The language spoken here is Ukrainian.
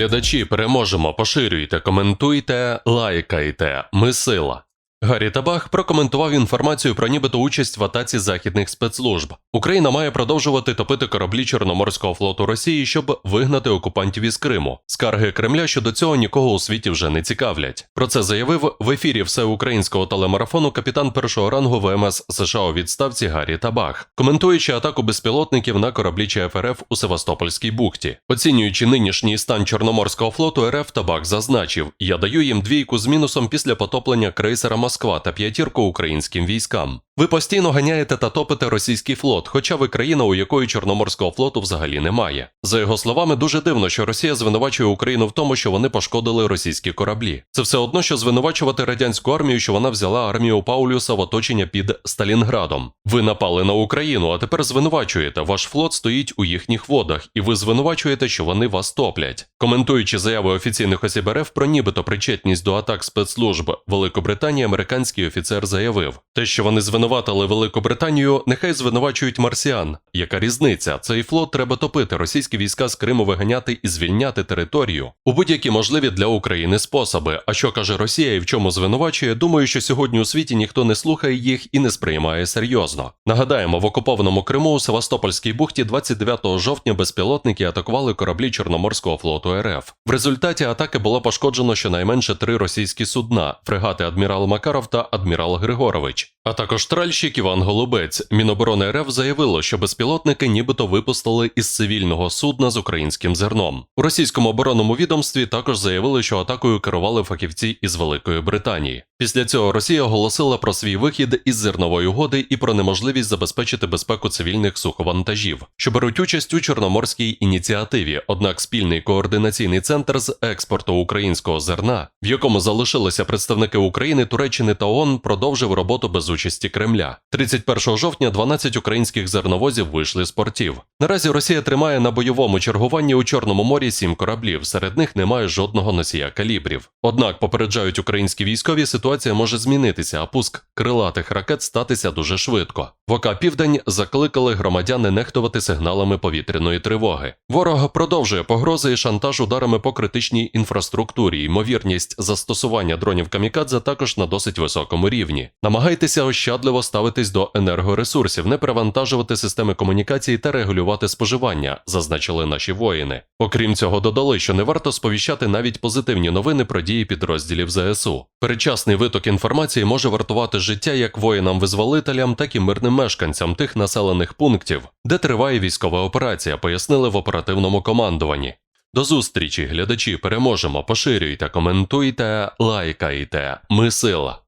Глядачі, переможемо, поширюйте, коментуйте, лайкайте. Ми сила. Гаррі Табах прокоментував інформацію про нібито участь в атаці західних спецслужб. Україна має продовжувати топити кораблі Чорноморського флоту Росії, щоб вигнати окупантів із Криму. Скарги Кремля щодо цього нікого у світі вже не цікавлять. Про це заявив в ефірі всеукраїнського телемарафону капітан першого рангу ВМС США у відставці Гаррі Табах, коментуючи атаку безпілотників на кораблі ЧФРФ у Севастопольській бухті. Оцінюючи нинішній стан Чорноморського флоту, РФ Табак зазначив: я даю їм двійку з мінусом після потоплення крейсера Москва та п'ятірку українським військам. Ви постійно ганяєте та топите російський флот, хоча ви країна, у якої Чорноморського флоту взагалі немає. За його словами, дуже дивно, що Росія звинувачує Україну в тому, що вони пошкодили російські кораблі. Це все одно, що звинувачувати радянську армію, що вона взяла армію Паулюса в оточення під Сталінградом. Ви напали на Україну, а тепер звинувачуєте. Ваш флот стоїть у їхніх водах, і ви звинувачуєте, що вони вас топлять. Коментуючи заяви офіційних осіб РФ про нібито причетність до атак спецслужб Великобританії, американський офіцер заявив, те, що вони звинуватили Великобританію, нехай звинувачують марсіан. Яка різниця? Цей флот треба топити, російські війська з Криму виганяти і звільняти територію у будь-які можливі для України способи. А що каже Росія і в чому звинувачує? Думаю, що сьогодні у світі ніхто не слухає їх і не сприймає серйозно. Нагадаємо, в окупованому Криму у Севастопольській бухті 29 жовтня безпілотники атакували кораблі Чорноморського флоту РФ. В результаті атаки було пошкоджено щонайменше три російські судна: фрегати Адмірал Макаров та Адмірал Григорович. А також тральщик Іван Голубець. Міноборони РФ заявило, що безпілотники нібито випустили із цивільного судна з українським зерном. У російському оборонному відомстві також заявили, що атакою керували фахівці із Великої Британії. Після цього Росія оголосила про свій вихід із зернової угоди і про неможливість забезпечити безпеку цивільних суховантажів, що беруть участь у Чорноморській ініціативі. Однак спільний координаційний центр з експорту українського зерна, в якому залишилися представники України, Туреччини та ООН, продовжив роботу без участі Кремля. 31 жовтня 12 українських зерновозів вийшли з портів. Наразі Росія тримає на бойовому чергуванні у Чорному морі сім кораблів. Серед них немає жодного носія калібрів. Однак попереджають українські військові, ситуація може змінитися, а пуск крилатих ракет статися дуже швидко. В ОК Південь закликали громадян не нехтувати сигналами повітряної тривоги. Ворог продовжує погрози і шантаж ударами по критичній інфраструктурі. Ймовірність застосування дронів камікадзе також на досить високому рівні. Намагайтеся ощадливо ставитись до енергоресурсів, не перевантажувати системи комунікації та регулювати споживання, зазначили наші воїни. Окрім цього, додали, що не варто сповіщати навіть позитивні новини про дії підрозділів ЗСУ. Передчасний виток інформації може вартувати життя як воїнам-визволителям, так і мирним мешканцям тих населених пунктів, де триває військова операція, пояснили в оперативному командуванні. До зустрічі, глядачі, переможемо, поширюйте, коментуйте, лайкайте. Ми сила.